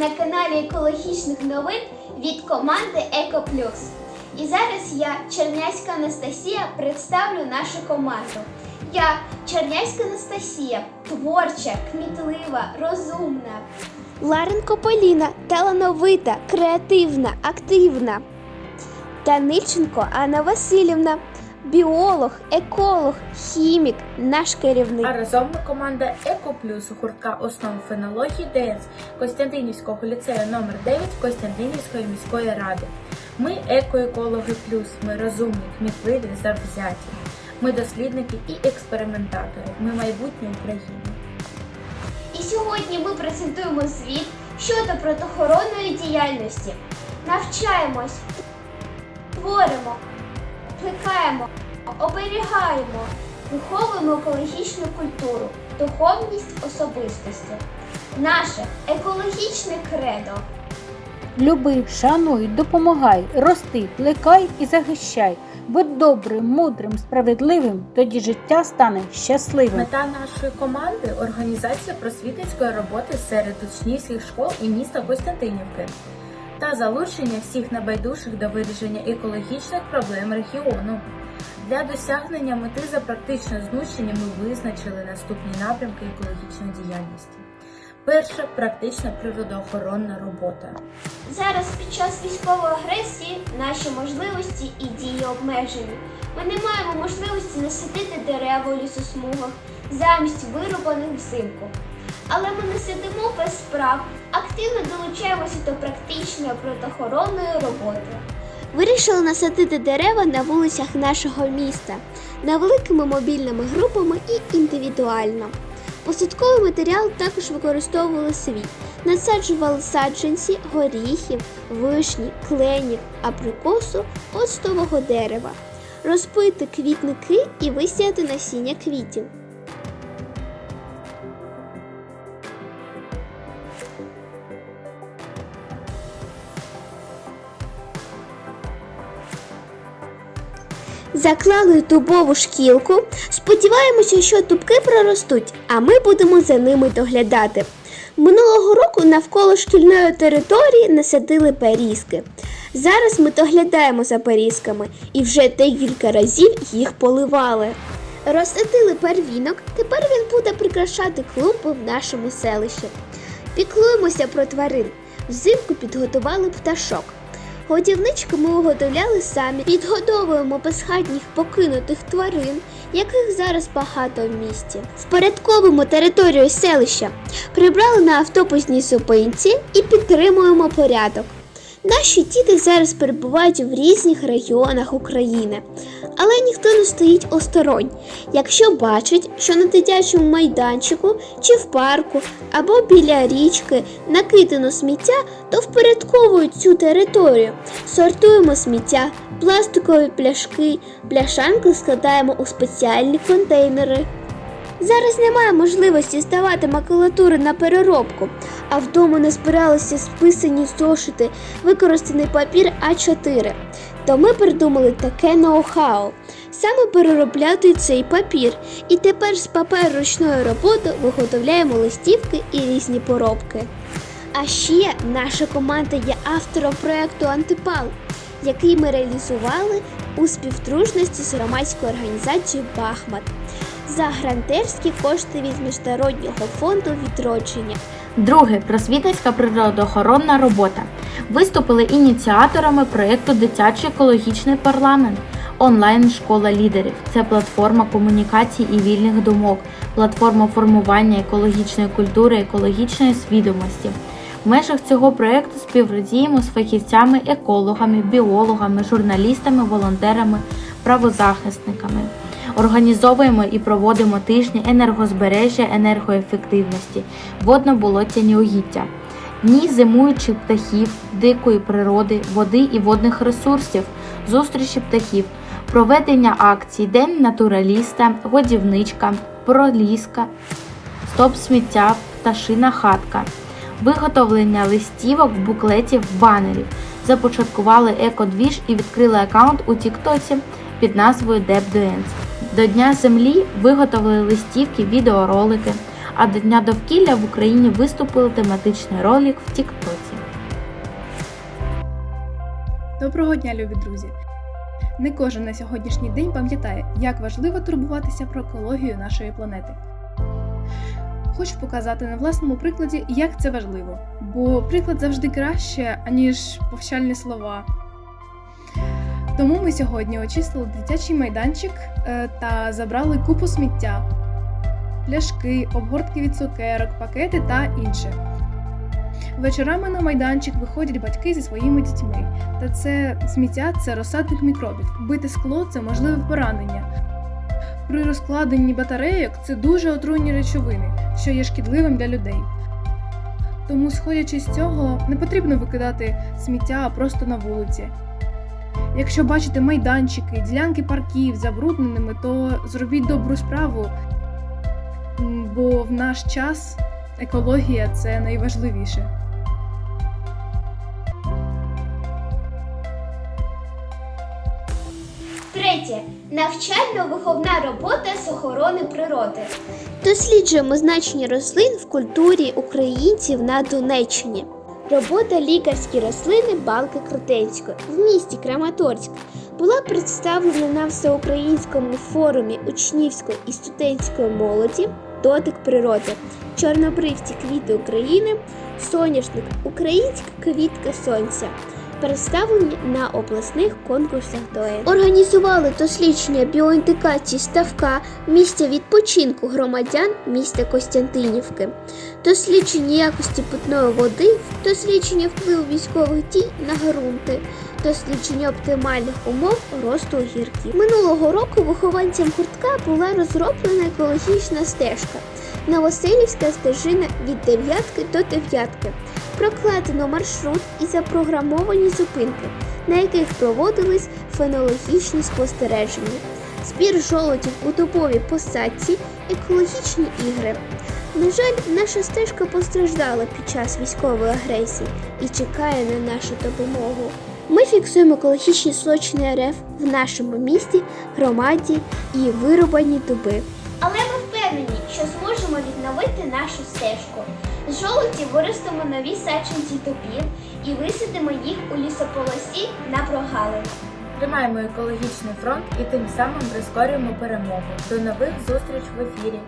на каналі екологічних новин від команди Екоплюс. І зараз я, Черняська Анастасія, представлю нашу команду. Я Черняська Анастасія, творча, кмітлива, розумна. Ларенко Поліна, талановита, креативна, активна. Данильченко Анна Васильівна, біолог, еколог, хімік, наш керівник. А разом ми команда Екоплюс гуртка основ фенології ДС Костянтинівського ліцею номер 9 Костянтинівської міської ради. Ми екоекологи плюс, ми розумні, кмітливі, завзяті. Ми дослідники і експериментатори. Ми майбутнє України. І сьогодні ми презентуємо звіт щодо протиохоронної діяльності. Навчаємось, творимо, плекаємо, оберігаємо, виховуємо екологічну культуру, духовність особистості. Наше екологічне кредо. Люби, шануй, допомагай, рости, плекай і захищай. Будь добрим, мудрим, справедливим, тоді життя стане щасливим. Мета нашої команди організація просвітницької роботи серед учнівських школ і міста Костянтинівки та залучення всіх небайдужих до вирішення екологічних проблем регіону. Для досягнення мети за практичне знущення ми визначили наступні напрямки екологічної діяльності. Перше практична природоохоронна робота. Зараз під час військової агресії наші можливості і дії обмежені. Ми не маємо можливості насадити дерева у лісосмугах замість вирубаних взимку. Але ми не сидимо без справ, активно долучаємося до практичної протиохоронної роботи. Вирішили насадити дерева на вулицях нашого міста невеликими мобільними групами і індивідуально. Посадковий матеріал також використовували свій. Насаджували саджанці, горіхів, вишні, кленів, абрикосу, оцтового дерева, розпити квітники і висіяти насіння квітів. Заклали дубову шкілку. Сподіваємося, що дубки проростуть, а ми будемо за ними доглядати. Минулого року навколо шкільної території насадили перізки. Зараз ми доглядаємо за перізками і вже декілька разів їх поливали. Розсадили первінок, тепер він буде прикрашати клумби в нашому селищі. Піклуємося про тварин. Взимку підготували пташок. Годівничку ми виготовляли самі, підгодовуємо безхатніх покинутих тварин, яких зараз багато в місті. Впорядковуємо територію селища, прибрали на автобусній зупинці і підтримуємо порядок. Наші діти зараз перебувають в різних регіонах України, ніхто не стоїть осторонь. Якщо бачить, що на дитячому майданчику чи в парку або біля річки накидано сміття, то впорядковують цю територію. Сортуємо сміття, пластикові пляшки, пляшанки складаємо у спеціальні контейнери. Зараз немає можливості здавати макулатуру на переробку, а вдома не збиралися списані зошити, використаний папір А4. То ми придумали таке ноу-хау. Саме переробляти цей папір. І тепер з паперу ручної роботи виготовляємо листівки і різні поробки. А ще наша команда є автором проєкту Антипал, який ми реалізували у співдружності з громадською організацією Бахмат за грантерські кошти від Міжнародного фонду відродження. Друге просвітницька природоохоронна робота. Виступили ініціаторами проєкту Дитячий екологічний парламент. Онлайн-школа лідерів це платформа комунікацій і вільних думок, платформа формування екологічної культури, екологічної свідомості. В межах цього проєкту співпрацюємо з фахівцями, екологами, біологами, журналістами, волонтерами, правозахисниками. Організовуємо і проводимо тижні енергозбережжя, енергоефективності, водно-болотяні угіддя, дні зимуючих птахів, дикої природи, води і водних ресурсів, зустрічі птахів, проведення акцій. День натураліста, годівничка, проліска, стоп сміття, пташина хатка, виготовлення листівок, буклетів, банерів. Започаткували екодвіж і відкрили аккаунт у Тіктоці під назвою DebDance. До Дня Землі виготовили листівки, відеоролики, А до Дня довкілля в Україні виступили тематичний ролик в Тіктоці. Доброго дня, любі друзі! Не кожен на сьогоднішній день пам'ятає, як важливо турбуватися про екологію нашої планети. Хочу показати на власному прикладі, як це важливо, бо приклад завжди краще, аніж повчальні слова. Тому ми сьогодні очистили дитячий майданчик е, та забрали купу сміття, пляшки, обгортки від цукерок, пакети та інше. Вечорами на майданчик виходять батьки зі своїми дітьми. Та це сміття це розсадник мікробів. Бите скло це можливе поранення. При розкладенні батарейок це дуже отруйні речовини, що є шкідливим для людей. Тому, сходячи з цього, не потрібно викидати сміття просто на вулиці. Якщо бачите майданчики, ділянки парків забрудненими, то зробіть добру справу, бо в наш час екологія це найважливіше. Третє. Навчально-виховна робота з охорони природи. Досліджуємо значення рослин в культурі українців на Донеччині. Робота лікарські рослини Балки Крутенської в місті Краматорськ була представлена на всеукраїнському форумі учнівської і студентської молоді Дотик природи, Чорнобривці квіти України, Соняшник, Українська квітка сонця представлені на обласних конкурсах ДОЕ. Організували дослідження біоіндикації ставка місця відпочинку громадян міста Костянтинівки, дослідження якості питної води, дослідження впливу військових дій на ґрунти, дослідження оптимальних умов росту огірків. Минулого року вихованцям гуртка була розроблена екологічна стежка. Новоселівська стежина від дев'ятки до дев'ятки прокладено маршрут і запрограмовані зупинки, на яких проводились фенологічні спостереження, збір жолодів у дубовій посадці, екологічні ігри. На жаль, наша стежка постраждала під час військової агресії і чекає на нашу допомогу. Ми фіксуємо екологічні злочини РФ в нашому місті, громаді і вирубані дуби. Але ми впевнені, що зможемо відновити нашу стежку. З жолудів виростимо нові саджанці топів і висадимо їх у лісополосі на прогалинах. Тримаємо екологічний фронт і тим самим прискорюємо перемогу. До нових зустріч в ефірі.